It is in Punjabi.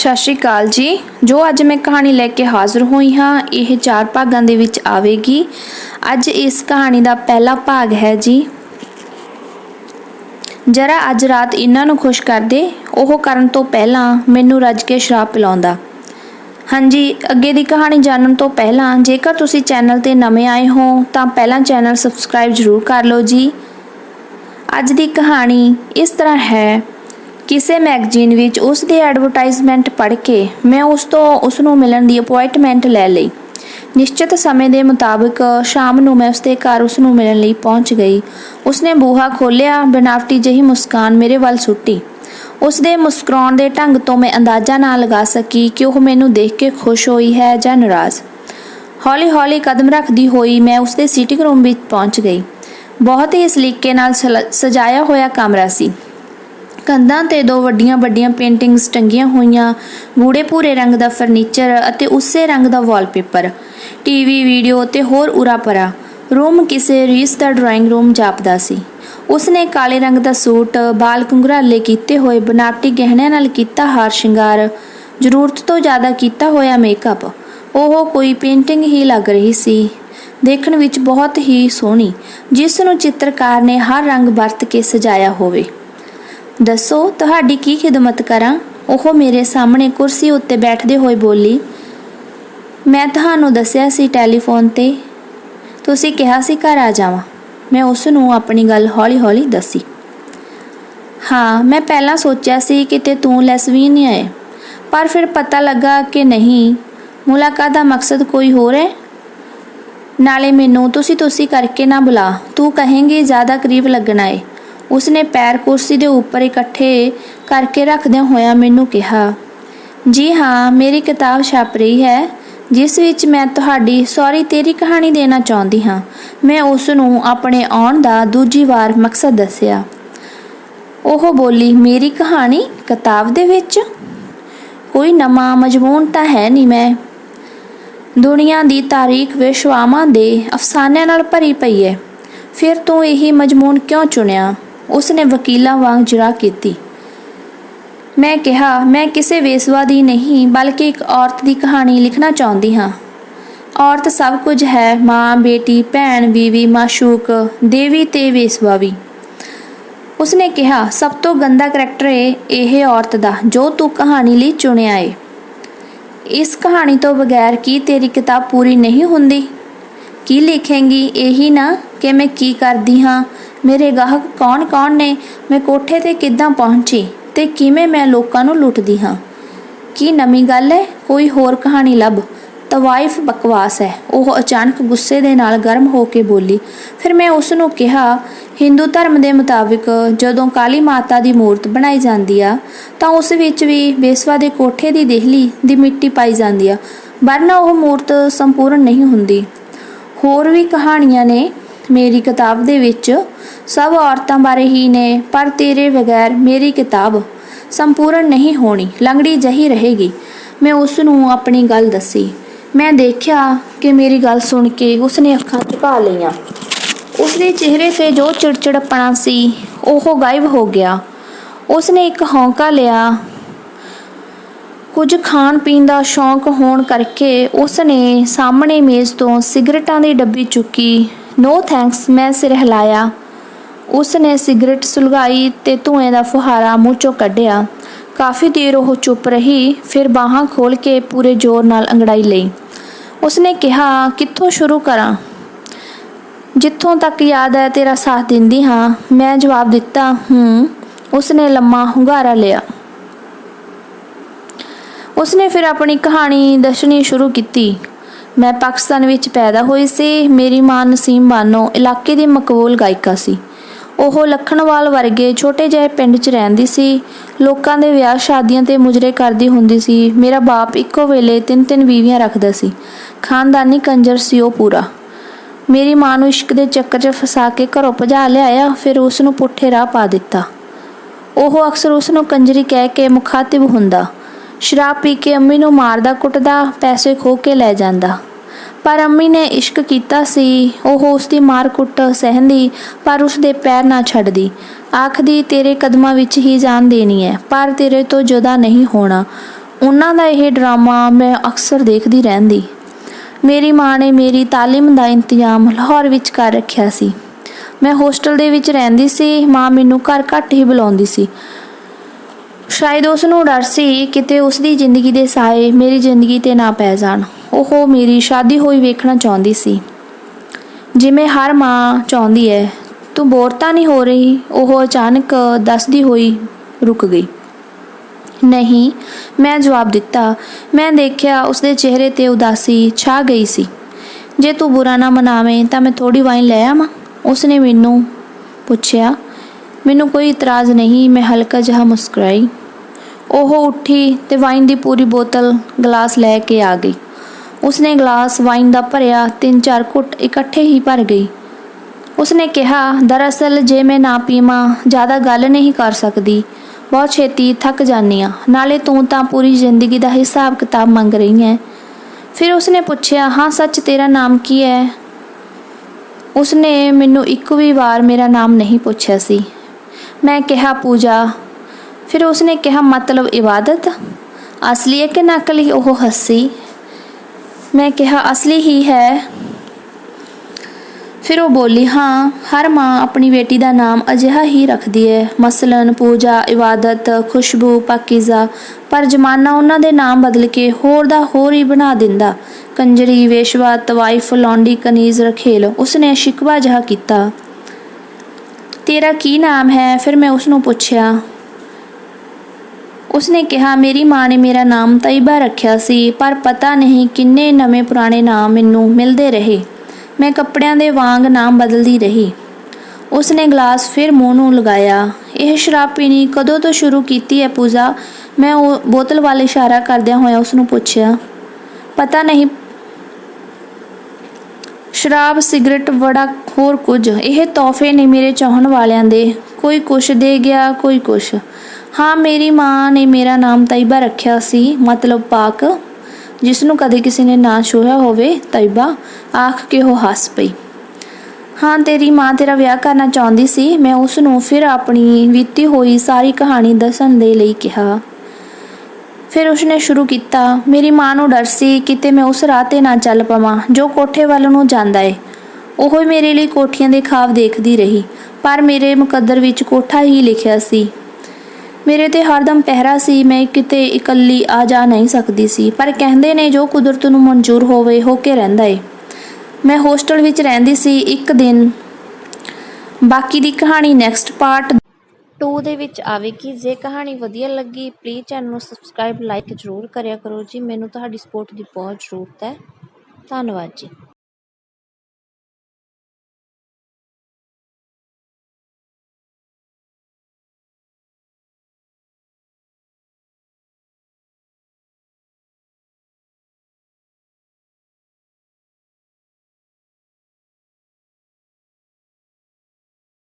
ਸਤਿ ਸ਼੍ਰੀ ਅਕਾਲ ਜੀ। ਜੋ ਅੱਜ ਮੈਂ ਕਹਾਣੀ ਲੈ ਕੇ ਹਾਜ਼ਰ ਹੋਈ ਹਾਂ, ਇਹ ਚਾਰ ਭਾਗਾਂ ਦੇ ਵਿੱਚ ਆਵੇਗੀ। ਅੱਜ ਇਸ ਕਹਾਣੀ ਦਾ ਪਹਿਲਾ ਭਾਗ ਹੈ ਜੀ। ਜਰਾ ਅੱਜ ਰਾਤ ਇਹਨਾਂ ਨੂੰ ਖੁਸ਼ ਕਰ ਦੇ। ਉਹ ਕਰਨ ਤੋਂ ਪਹਿਲਾਂ ਮੈਨੂੰ ਰੱਜ ਕੇ ਸ਼ਰਾਬ ਪਿਲਾਉਂਦਾ। ਹਾਂਜੀ, ਅੱਗੇ ਦੀ ਕਹਾਣੀ ਜਾਣਨ ਤੋਂ ਪਹਿਲਾਂ ਜੇਕਰ ਤੁਸੀਂ ਚੈਨਲ ਤੇ ਨਵੇਂ ਆਏ ਹੋ, ਤਾਂ ਪਹਿਲਾਂ ਚੈਨਲ ਸਬਸਕ੍ਰਾਈਬ ਜ਼ਰੂਰ ਕਰ ਲਓ ਜੀ। ਅੱਜ ਦੀ ਕਹਾਣੀ ਇਸ ਤਰ੍ਹਾਂ ਹੈ। ਕਿਸੇ ਮੈਗਜ਼ੀਨ ਵਿੱਚ ਉਸ ਦੀ ਐਡਵਰਟਾਈਜ਼ਮੈਂਟ ਪੜ੍ਹ ਕੇ ਮੈਂ ਉਸ ਤੋਂ ਉਸ ਨੂੰ ਮਿਲਣ ਦੀ ਅਪਾਇੰਟਮੈਂਟ ਲੈ ਲਈ। ਨਿਸ਼ਚਿਤ ਸਮੇਂ ਦੇ ਮੁਤਾਬਕ ਸ਼ਾਮ ਨੂੰ ਮੈਂ ਉਸ ਦੇ ਘਰ ਉਸ ਨੂੰ ਮਿਲਣ ਲਈ ਪਹੁੰਚ ਗਈ। ਉਸਨੇ ਬੂਹਾ ਖੋਲ੍ਹਿਆ, ਬਨਾਵਟੀ ਜਿਹੀ ਮੁਸਕਾਨ ਮੇਰੇ ਵੱਲ ਸੁੱਟੀ। ਉਸ ਦੇ ਮੁਸਕਰਾਉਣ ਦੇ ਢੰਗ ਤੋਂ ਮੈਂ ਅੰਦਾਜ਼ਾ ਨਾ ਲਗਾ ਸਕੀ ਕਿ ਉਹ ਮੈਨੂੰ ਦੇਖ ਕੇ ਖੁਸ਼ ਹੋਈ ਹੈ ਜਾਂ ਨਾਰਾਜ਼ ਹੌਲੀ-ਹੌਲੀ ਕਦਮ ਰੱਖਦੀ ਹੋਈ ਮੈਂ ਉਸ ਦੇ ਸੀਟਿੰਗ ਰੂਮ ਵਿੱਚ ਪਹੁੰਚ ਗਈ। ਬਹੁਤ ਹੀ ਸਲੀਕੇ ਨਾਲ ਸਲ- ਸਜਾਇਆ ਹੋਇਆ ਕਮਰਾ ਸੀ। ਕੰਧਾਂ ਤੇ ਦੋ ਵੱਡੀਆਂ ਵੱਡੀਆਂ ਪੇਂਟਿੰਗਸ ਟੰਗੀਆਂ ਹੋਈਆਂ, ਗੂੜੇ ਭੂਰੇ ਰੰਗ ਦਾ ਫਰਨੀਚਰ ਅਤੇ ਉਸੇ ਰੰਗ ਦਾ ਵਾਲਪੇਪਰ ਟੀਵੀ ਵੀਡੀਓ ਤੇ ਹੋਰ ਉਰਾ ਪਰਾ ਰੂਮ ਕਿਸੇ ਰੀਸ ਦਾ ਡਰਾਇੰਗ ਰੂਮ ਜਾਪਦਾ ਸੀ। ਉਸਨੇ ਕਾਲੇ ਰੰਗ ਦਾ ਸੂਟ, ਬਾਲ ਕੁੰਗਰਾਲੇ ਕੀਤੇ ਹੋਏ ਬਨਾਵਟੀ ਗਹਿਣਿਆਂ ਨਾਲ ਕੀਤਾ ਹਾਰ ਸ਼ਿੰਗਾਰ, ਜ਼ਰੂਰਤ ਤੋਂ ਜ਼ਿਆਦਾ ਕੀਤਾ ਹੋਇਆ ਮੇਕਅਪ। ਉਹ ਕੋਈ ਪੇਂਟਿੰਗ ਹੀ ਲੱਗ ਰਹੀ ਸੀ। ਦੇਖਣ ਵਿੱਚ ਬਹੁਤ ਹੀ ਸੋਹਣੀ, ਜਿਸ ਨੂੰ ਚਿੱਤਰਕਾਰ ਨੇ ਹਰ ਰੰਗ ਵਰਤ ਕੇ ਸਜਾਇਆ ਹੋਵੇ। ਦੱਸੋ, ਤੁਹਾਡੀ ਕੀ ਖਿਦਮਤ ਕਰਾਂ? ਉਹ ਮੇਰੇ ਸਾਹਮਣੇ ਕੁਰਸੀ ਉੱਤੇ ਬੈਠਦੇ ਹੋਏ ਬੋਲੀ, ਮੈਂ ਤੁਹਾਨੂੰ ਦੱਸਿਆ ਸੀ ਟੈਲੀਫੋਨ ਤੇ। ਤੁਸੀਂ ਕਿਹਾ ਸੀ ਘਰ ਆ ਜਾਵਾਂ। ਮੈਂ ਉਸ ਨੂੰ ਆਪਣੀ ਗੱਲ ਹੌਲੀ-ਹੌਲੀ ਦੱਸੀ। ਹਾਂ, ਮੈਂ ਪਹਿਲਾਂ ਸੋਚਿਆ ਸੀ ਕਿ ਤੇ ਤੂੰ ਲੈਸਵੀਨ ਆਏ। ਪਰ ਫਿਰ ਪਤਾ ਲੱਗਾ ਕਿ ਨਹੀਂ, ਮੁਲਾਕਾਤ ਦਾ ਮਕਸਦ ਕੋਈ ਹੋਰ ਹੈ। ਨਾਲੇ ਮੈਨੂੰ ਤੁਸੀਂ ਤੁਸੀਂ ਕਰਕੇ ਨਾ ਬੁਲਾ। ਤੂੰ ਕਹੇਂਗੀ, ਜ਼ਿਆਦਾ ਕਰੀਬ ਲੱਗਣਾ ਏ। ਉਸਨੇ ਪੈਰ ਕੁਰਸੀ ਦੇ ਉੱਪਰ ਇਕੱਠੇ ਕਰਕੇ ਰੱਖਦਿਆਂ ਹੋਇਆ ਮੈਨੂੰ ਕਿਹਾ, ਜੀ ਹਾਂ, ਮੇਰੀ ਕਿਤਾਬ ਛਪ ਰਹੀ ਹੈ, ਜਿਸ ਵਿੱਚ ਮੈਂ ਤੁਹਾਡੀ ਸੌਰੀ ਤੇਰੀ ਕਹਾਣੀ ਦੇਣਾ ਚਾਹੁੰਦੀ ਹਾਂ। ਮੈਂ ਉਸ ਨੂੰ ਆਪਣੇ ਆਉਣ ਦਾ ਦੂਜੀ ਵਾਰ ਮਕਸਦ ਦੱਸਿਆ। ਉਹ ਬੋਲੀ, ਮੇਰੀ ਕਹਾਣੀ ਕਿਤਾਬ ਦੇ ਵਿੱਚ? ਕੋਈ ਨਵਾਂ ਮਜਮੂਨ ਤਾਂ ਹੈ ਨਹੀਂ ਮੈਂ। ਦੁਨੀਆ ਦੀ ਤਾਰੀਖ ਵਿਸ਼ਵਾਵਾਂ ਦੇ ਅਫਸਾਨਿਆਂ ਨਾਲ ਭਰੀ ਪਈ ਹੈ। ਫਿਰ ਤੂੰ ਇਹੀ ਮਜਮੂਨ ਕਿਉਂ ਚੁਣਿਆ? ਉਸਨੇ ਵਕੀਲਾਂ ਵਾਂਗ ਜਰਾ ਕੀਤੀ। ਮੈਂ ਕਿਹਾ, ਮੈਂ ਕਿਸੇ ਵੇਸਵਾ ਦੀ ਨਹੀਂ, ਬਲਕਿ ਇੱਕ ਔਰਤ ਦੀ ਕਹਾਣੀ ਲਿਖਣਾ ਚਾਹੁੰਦੀ ਹਾਂ। ਔਰਤ ਸਭ ਕੁਝ ਹੈ, ਮਾਂ, ਬੇਟੀ, ਭੈਣ, ਬੀਵੀ, ਮਾਸ਼ੂਕ, ਦੇਵੀ ਤੇ ਵੇਸਵਾ ਵੀ। ਉਸਨੇ ਕਿਹਾ, ਸਭ ਤੋਂ ਗੰਦਾ ਕਰੈਕਟਰ ਏ ਇਹ ਔਰਤ ਦਾ, ਜੋ ਤੂੰ ਕਹਾਣੀ ਲਈ ਚੁਣਿਆ ਏ। ਇਸ ਕਹਾਣੀ ਤੋਂ ਬਗੈਰ ਕੀ ਤੇਰੀ ਕਿਤਾਬ ਪੂਰੀ ਨਹੀਂ ਹੁੰਦੀ? ਕੀ ਲਿਖੇਂਗੀ? ਇਹੀ ਨਾ ਕਿ ਮੈਂ ਕੀ ਕਰਦੀ ਹਾਂ। ਮੇਰੇ ਗਾਹਕ ਕੌਣ-ਕੌਣ ਨੇ? ਮੈਂ ਕੋਠੇ ਤੇ ਕਿੱਦਾਂ ਪਹੁੰਚੀ ਤੇ ਕਿਵੇਂ ਮੈਂ ਲੋਕਾਂ ਨੂੰ ਲੁੱਟਦੀ ਹਾਂ? ਕੀ ਨਵੀਂ ਗੱਲ ਹੈ? ਕੋਈ ਹੋਰ ਕਹਾਣੀ ਲੱਭ। ਤਵਾਇਫ ਬਕਵਾਸ ਹੈ। ਉਹ ਅਚਾਨਕ ਗੁੱਸੇ ਦੇ ਨਾਲ ਗਰਮ ਹੋ ਕੇ ਬੋਲੀ, ਫਿਰ ਮੈਂ ਉਸ ਨੂੰ ਕਿਹਾ, ਹਿੰਦੂ ਧਰਮ ਦੇ ਮੁਤਾਬਿਕ ਜਦੋਂ ਕਾਲੀ ਮਾਤਾ ਦੀ ਮੂਰਤ ਬਣਾਈ ਜਾਂਦੀ ਆ, ਤਾਂ ਉਸ ਵਿੱਚ ਵੀ ਬੇਸਵਾ ਦੇ ਕੋਠੇ ਦੀ ਦੇਹਲੀ ਦੀ ਮਿੱਟੀ ਪਾਈ ਜਾਂਦੀ ਆ, ਵਰਨਾ ਉਹ ਮੂਰਤ ਸੰਪੂਰਨ ਨਹੀਂ ਹੁੰਦੀ। ਹੋਰ ਵੀ ਕਹਾਣੀਆਂ ਨੇ ਮੇਰੀ ਕਿਤਾਬ ਦੇ ਵਿੱਚ। ਸਭ ਔਰਤਾਂ ਬਾਰੇ ਹੀ ਨੇ, ਪਰ ਤੇਰੇ ਬਗੈਰ ਮੇਰੀ ਕਿਤਾਬ ਸੰਪੂਰਨ ਨਹੀਂ ਹੋਣੀ, ਲੰਗੜੀ ਜਹੀ ਰਹੇਗੀ। ਮੈਂ ਉਸ ਨੂੰ ਆਪਣੀ ਗੱਲ ਦੱਸੀ। ਮੈਂ ਦੇਖਿਆ ਕਿ ਮੇਰੀ ਗੱਲ ਸੁਣ ਕੇ ਉਸਨੇ ਅੱਖਾਂ ਝੁਕਾ ਲਈਆਂ। ਉਸਦੇ ਚਿਹਰੇ ਤੇ ਜੋ ਚਿੜਚਿੜਪਣਾ ਸੀ, ਉਹ ਗਾਇਬ ਹੋ ਗਿਆ। ਉਸਨੇ ਇੱਕ ਹੌਂਕਾ ਲਿਆ ਕੁਝ ਖਾਣ ਪੀਣ ਦਾ ਸ਼ੌਂਕ ਹੋਣ ਕਰਕੇ ਉਸਨੇ ਸਾਹਮਣੇ ਮੇਜ਼ ਤੋਂ ਸਿਗਰਟਾਂ ਦੀ ਡੱਬੀ ਚੁੱਕੀ। ਨੋ ਥੈਂਕਸ ਮੈਂ ਸਿਰ ਹਿਲਾਇਆ। ਉਸਨੇ ਸਿਗਰਟ ਸੁਲਗਾਈ ਤੇ ਧੂਏ ਦਾ ਫੁਹਾਰਾ ਮੂੰਹ ਚੋਂ ਕੱਢਿਆ। ਕਾਫੀ ਦੇਰ ਉਹ ਚੁੱਪ ਰਹੀ, ਫਿਰ ਬਾਹਾਂ ਖੋਲ ਕੇ ਪੂਰੇ ਜ਼ੋਰ ਨਾਲ ਅੰਗੜਾਈ ਲਈ। ਉਸਨੇ ਕਿਹਾ, ਕਿੱਥੋਂ ਸ਼ੁਰੂ ਕਰਾਂ? ਜਿੱਥੋਂ ਤੱਕ ਯਾਦ ਹੈ ਤੇਰਾ ਸਾਥ ਦਿੰਦੀ ਹਾਂ। ਮੈਂ ਜਵਾਬ ਦਿੱਤਾ, ਹੂੰ। ਉਸਨੇ ਲੰਮਾ ਹੁੰਗਾਰਾ ਲਿਆ। ਉਸਨੇ ਫਿਰ ਆਪਣੀ ਕਹਾਣੀ ਦੱਸਣੀ ਸ਼ੁਰੂ ਕੀਤੀ। ਮੈਂ ਪਾਕਿਸਤਾਨ ਵਿੱਚ ਪੈਦਾ ਹੋਈ ਸੀ। ਮੇਰੀ ਮਾਂ ਨਸੀਮ ਬਾਨੋ ਇਲਾਕੇ ਦੀ ਮਕਬੂਲ ਗਾਇਕਾ ਸੀ। ਉਹ ਲਖਣਵਾਲ ਵਰਗੇ ਛੋਟੇ ਜਿਹੇ ਪਿੰਡ 'ਚ ਰਹਿੰਦੀ ਸੀ। ਲੋਕਾਂ ਦੇ ਵਿਆਹ, ਸ਼ਾਦੀਆਂ ਤੇ ਮੁਜਰੇ ਕਰਦੀ ਹੁੰਦੀ ਸੀ। ਮੇਰਾ ਬਾਪ ਇੱਕੋ ਵੇਲੇ ਤਿੰਨ ਤਿੰਨ ਬੀਵੀਆਂ ਰੱਖਦਾ ਸੀ। ਖਾਨਦਾਨੀ ਕੰਜਰ ਸੀ ਉਹ ਪੂਰਾ। ਮੇਰੀ ਮਾਂ ਨੂੰ ਇਸ਼ਕ ਦੇ ਚੱਕਰ 'ਚ ਫਸਾ ਕੇ ਘਰੋਂ ਭਜਾ ਲਿਆਇਆ। ਫਿਰ ਉਸ ਨੂੰ ਪੁੱਠੇ ਰਾਹ ਪਾ ਦਿੱਤਾ। ਉਹ ਅਕਸਰ ਉਸ ਨੂੰ ਕੰਜਰੀ ਕਹਿ ਕੇ ਮੁਖਾਤਿਬ ਹੁੰਦਾ। ਸ਼ਰਾਬ ਪੀ ਕੇ ਅੰਮੀ ਨੂੰ ਮਾਰਦਾ ਕੁੱਟਦਾ, ਪੈਸੇ ਖੋ ਕੇ ਲੈ ਜਾਂਦਾ। ਪਰ ਅੰਮੀ ਨੇ ਇਸ਼ਕ ਕੀਤਾ ਸੀ, ਉਹ ਉਸ ਦੀ ਮਾਰ ਕੁੱਟ ਸਹਿੰਦੀ, ਪਰ ਉਸ ਦੇ ਪੈਰ ਨਾ ਛੱਡਦੀ। ਆਖਦੀ, ਤੇਰੇ ਕਦਮਾਂ ਵਿੱਚ ਹੀ ਜਾਨ ਦੇਣੀ ਹੈ, ਪਰ ਤੇਰੇ ਤੋਂ ਜੁਦਾ ਨਹੀਂ ਹੋਣਾ। ਉਹਨਾਂ ਦਾ ਇਹ ਡਰਾਮਾ ਮੈਂ ਅਕਸਰ ਦੇਖਦੀ ਰਹਿੰਦੀ। ਮੇਰੀ ਮਾਂ ਨੇ ਮੇਰੀ ਤਾਲੀਮ ਦਾ ਇੰਤਜ਼ਾਮ ਲਾਹੌਰ ਵਿੱਚ ਕਰ ਰੱਖਿਆ ਸੀ। ਮੈਂ ਹੋਸਟਲ ਦੇ ਵਿੱਚ ਰਹਿੰਦੀ ਸੀ, ਮਾਂ ਮੈਨੂੰ ਘਰ ਘੱਟ ਹੀ ਬੁਲਾਉਂਦੀ ਸੀ। ਸ਼ਾਇਦ ਉਸ ਨੂੰ ਡਰ ਸੀ ਕਿਤੇ ਉਸ ਦੀ ਜ਼ਿੰਦਗੀ ਦੇ ਸਾਏ ਮੇਰੀ ਜ਼ਿੰਦਗੀ ਤੇ ਨਾ ਪੈ ਜਾਣ। ਉਹ ਮੇਰੀ ਸ਼ਾਦੀ ਹੋਈ ਵੇਖਣਾ ਚਾਹੁੰਦੀ ਸੀ। ਜਿਵੇਂ ਹਰ ਮਾਂ ਚਾਹੁੰਦੀ ਹੈ ਤੂੰ ਬੋਰ ਤਾਂ ਨਹੀਂ ਹੋ ਰਹੀ? ਉਹ ਅਚਾਨਕ ਦੱਸਦੀ ਹੋਈ ਰੁਕ ਗਈ। ਨਹੀਂ, ਮੈਂ ਜਵਾਬ ਦਿੱਤਾ। ਮੈਂ ਦੇਖਿਆ ਉਸਦੇ ਚਿਹਰੇ ਤੇ ਉਦਾਸੀ ਛਾ ਗਈ ਸੀ। ਜੇ ਤੂੰ ਬੁਰਾ ਨਾ ਮਨਾਵੇਂ ਤਾਂ ਮੈਂ ਥੋੜੀ ਵਾਈਨ ਲੈ ਆਵਾਂ? ਉਸਨੇ ਮੈਨੂੰ ਪੁੱਛਿਆ। ਮੈਨੂੰ ਕੋਈ ਇਤਰਾਜ਼ ਨਹੀਂ, ਮੈਂ ਹਲਕਾ ਜਿਹਾ ਮੁਸਕਰਾਈ। ਉਹ ਉੱਠੀ ਤੇ ਵਾਈਨ ਦੀ ਪੂਰੀ ਬੋਤਲ ਗਲਾਸ ਲੈ ਕੇ ਆ ਗਈ। ਉਸਨੇ ਗਲਾਸ ਵਾਈਨ ਦਾ ਭਰਿਆ ਤਿੰਨ ਚਾਰ ਘੁੱਟ ਇਕੱਠੇ ਹੀ ਭਰ ਗਈ। ਉਸਨੇ ਕਿਹਾ, ਦਰਅਸਲ ਜੇ ਮੈਂ ਨਾ ਪੀਵਾਂ, ਜ਼ਿਆਦਾ ਗੱਲ ਨਹੀਂ ਕਰ ਸਕਦੀ। ਬਹੁਤ ਛੇਤੀ ਥੱਕ ਜਾਂਦੀ ਆ ਨਾਲੇ ਤੂੰ ਤਾਂ ਪੂਰੀ ਜ਼ਿੰਦਗੀ ਦਾ ਹਿਸਾਬ ਕਿਤਾਬ ਮੰਗ ਰਹੀ ਹੈ। ਫਿਰ ਉਸਨੇ ਪੁੱਛਿਆ, ਹਾਂ, ਸੱਚ ਤੇਰਾ ਨਾਮ ਕੀ ਹੈ? ਉਸਨੇ ਮੈਨੂੰ ਇੱਕ ਵੀ ਵਾਰ ਮੇਰਾ ਨਾਮ ਨਹੀਂ ਪੁੱਛਿਆ ਸੀ। ਮੈਂ ਕਿਹਾ, ਪੂਜਾ ਫਿਰ ਉਸਨੇ ਕਿਹਾ, ਮਤਲਬ ਇਬਾਦਤ? ਅਸਲੀ ਹੈ ਕਿ ਨਕਲੀ ਉਹ ਹੱਸੀ? ਮੈਂ ਕਿਹਾ, ਅਸਲੀ ਹੀ ਹੈ। ਫਿਰ ਉਹ ਬੋਲੀ, ਹਾਂ, ਹਰ ਮਾਂ ਆਪਣੀ ਬੇਟੀ ਦਾ ਨਾਮ ਅਜਿਹਾ ਹੀ ਰੱਖਦੀ ਹੈ। ਮਸਲਨ, ਪੂਜਾ, ਇਬਾਦਤ, ਖੁਸ਼ਬੂ, ਪਾਕੀਜ਼ਾ, ਪਰ ਜ਼ਮਾਨਾ ਉਹਨਾਂ ਦੇ ਨਾਮ ਬਦਲ ਕੇ ਹੋਰ ਦਾ ਹੋਰ ਹੀ ਬਣਾ ਦਿੰਦਾ। ਕੰਜਰੀ, ਵੇਸ਼ਵਾ ਤਵਾਈਫ ਲੌਂਡੀ ਕਨੀਜ਼, ਰਖੇਲ, ਉਸਨੇ ਸ਼ਿਕਵਾ ਜਿਹਾ ਕੀਤਾ। ਤੇਰਾ ਕੀ ਨਾਮ ਹੈ? ਫਿਰ ਮੈਂ ਉਸ ਨੂੰ ਪੁੱਛਿਆ ਉਸਨੇ ਕਿਹਾ, ਮੇਰੀ ਮਾਂ ਨੇ ਮੇਰਾ ਨਾਮ ਤੈਯਬਾ ਰੱਖਿਆ ਸੀ, ਪਰ ਪਤਾ ਨਹੀਂ ਕਿੰਨੇ ਨਵੇਂ ਪੁਰਾਣੇ ਨਾਮ ਮੈਨੂੰ ਮਿਲਦੇ ਰਹੇ। ਮੈਂ ਕੱਪੜਿਆਂ ਦੇ ਵਾਂਗ ਨਾਮ ਬਦਲਦੀ ਰਹੀ। ਉਸਨੇ ਗਲਾਸ ਫਿਰ ਮੂੰਹ ਨੂੰ ਲਗਾਇਆ। ਇਹ ਸ਼ਰਾਬ ਪੀਣੀ ਕਦੋਂ ਤੋਂ ਸ਼ੁਰੂ ਕੀਤੀ ਹੈ ਪੂਜਾ? ਮੈਂ ਉਹ ਬੋਤਲ ਵੱਲ ਇਸ਼ਾਰਾ ਕਰਦਿਆਂ ਹੋਇਆ ਉਸ ਨੂੰ ਪੁੱਛਿਆ। ਪਤਾ ਨਹੀਂ। ਸ਼ਰਾਬ, ਸਿਗਰਟ, ਵੜਾ ਹੋਰ ਕੁਝ। ਇਹ ਤੋਹਫੇ ਨੇ ਮੇਰੇ ਚਾਹਣ ਵਾਲਿਆਂ ਦੇ। ਕੋਈ ਕੁਛ ਦੇ ਗਿਆ, ਕੋਈ ਕੁਛ। ਹਾਂ, ਮੇਰੀ ਮਾਂ ਨੇ ਮੇਰਾ ਨਾਮ ਤੈਯਬਾ ਰੱਖਿਆ ਸੀ। ਮਤਲਬ ਪਾਕ ਜਿਸ ਨੂੰ ਕਦੇ ਕਿਸੇ ਨੇ ਨਾ ਛੂਹਿਆ ਹੋਵੇ ਤੈਯਬਾ ਆਖ ਕੇ ਉਹ ਹੱਸ ਪਈ। ਹਾਂ, ਤੇਰੀ ਮਾਂ ਤੇਰਾ ਵਿਆਹ ਕਰਨਾ ਚਾਹੁੰਦੀ ਸੀ। ਮੈਂ ਉਸ ਨੂੰ ਫਿਰ ਆਪਣੀ ਬੀਤੀ ਹੋਈ ਸਾਰੀ ਕਹਾਣੀ ਦੱਸਣ ਦੇ ਲਈ ਕਿਹਾ। ਫਿਰ ਉਸਨੇ ਸ਼ੁਰੂ ਕੀਤਾ। ਮੇਰੀ ਮਾਂ ਨੂੰ ਡਰ ਸੀ ਕਿਤੇ ਮੈਂ ਉਸ ਰਾਹ ਤੇ ਨਾ ਚੱਲ ਪਵਾਂ, ਜੋ ਕੋਠੇ ਵੱਲ ਨੂੰ ਜਾਂਦਾ ਏ। ਉਹ ਮੇਰੇ ਲਈ ਕੋਠੀਆਂ ਦੇ ਖਾਬ ਦੇਖਦੀ ਰਹੀ, ਪਰ ਮੇਰੇ ਮੁਕੱਦਰ ਵਿੱਚ ਕੋਠਾ ਹੀ ਲਿਖਿਆ ਸੀ। ਮੇਰੇ ਤੇ ਹਰਦਮ ਪਹਿਰਾ ਸੀ, ਮੈਂ ਕਿਤੇ ਇਕੱਲੀ ਆ ਜਾ ਨਹੀਂ ਸਕਦੀ ਸੀ, ਪਰ ਕਹਿੰਦੇ ਨੇ ਜੋ ਕੁਦਰਤ ਨੂੰ ਮਨਜ਼ੂਰ ਹੋਵੇ, ਹੋ ਕੇ ਰਹਿੰਦਾ ਏ। ਮੈਂ ਹੋਸਟਲ ਵਿੱਚ ਰਹਿੰਦੀ ਸੀ ਇੱਕ ਦਿਨ। ਬਾਕੀ ਦੀ ਕਹਾਣੀ ਨੈਕਸਟ ਪਾਰਟ 2 ਦੇ ਵਿੱਚ ਆਵੇਗੀ। ਜੇ ਕਹਾਣੀ ਵਧੀਆ ਲੱਗੀ ਪਲੀਜ਼ ਚੈਨਲ ਨੂੰ ਸਬਸਕ੍ਰਾਈਬ ਲਾਈਕ ਜ਼ਰੂਰ ਕਰਿਆ ਕਰੋ ਜੀ। ਮੈਨੂੰ ਤੁਹਾਡੀ ਸਪੋਰਟ ਦੀ ਬਹੁਤ ਜ਼ਰੂਰਤ ਹੈ। ਧੰਨਵਾਦ ਜੀ।